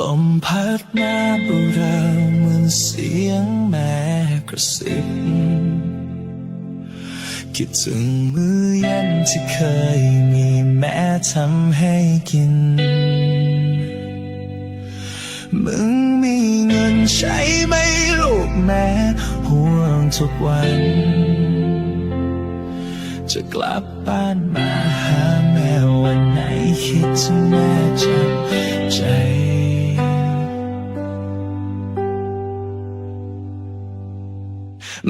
ลมพัดมาเบาเหมือนเสียงแม่กระซิบคิดถึงมื้อเย็นที่เคยมีแม่ทำให้กิน มึงมีเงินใช้ไหมลูกแม่ห่วงทุกวัน จะกลับบ้านมาหาแม่วันไหนคิดถึงแม่จับ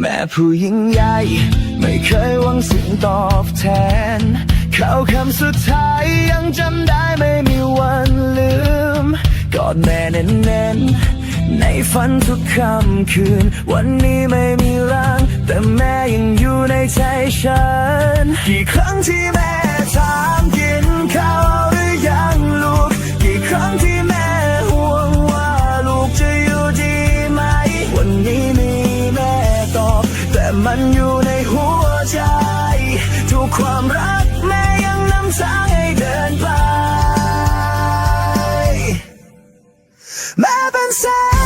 แม่ผู้ยิ่งใหญ่ ไม่เคยหวังสิ่งตอบแทน เขาคำสุดท้ายยังจำได้ไม่มีวันลืม กอดแม่เน้นๆ ในฝันทุกค่ำคืน วันนี้ไม่มีร่าง แต่แม่ยังอยู่ในใจฉัน กี่ครั้งที่แม่ ความรักแม่ยังนำทางให้เดินไป แม้เป็นแสง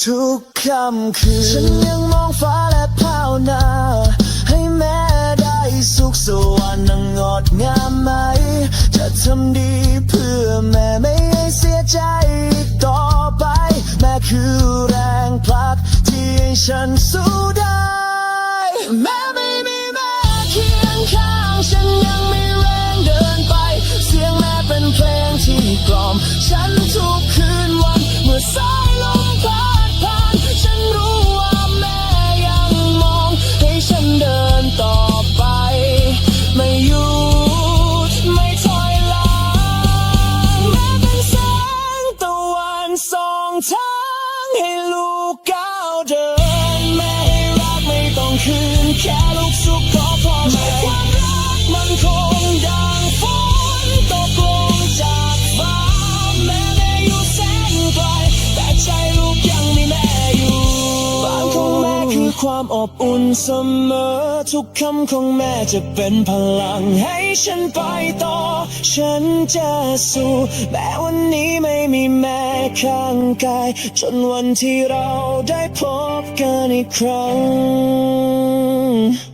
ทุกค่ำคืน ฉันยังมองฟ้าและภาวนา ให้แม่ได้สุขสวรรค์นังงดงามไหม จะทำดีเพื่อแม่ไม่ให้เสียใจต่อไป แม่คือแรงผลักที่ให้ฉันสู้ได้แม่ ความอบอุ่นเสมอ ทุกคำของแม่จะเป็นพลังให้ฉันไปต่อ ฉันจะสู้แม้วันนี้ไม่มีแม่ข้างกาย จนวันที่เราได้พบกันอีกครั้ง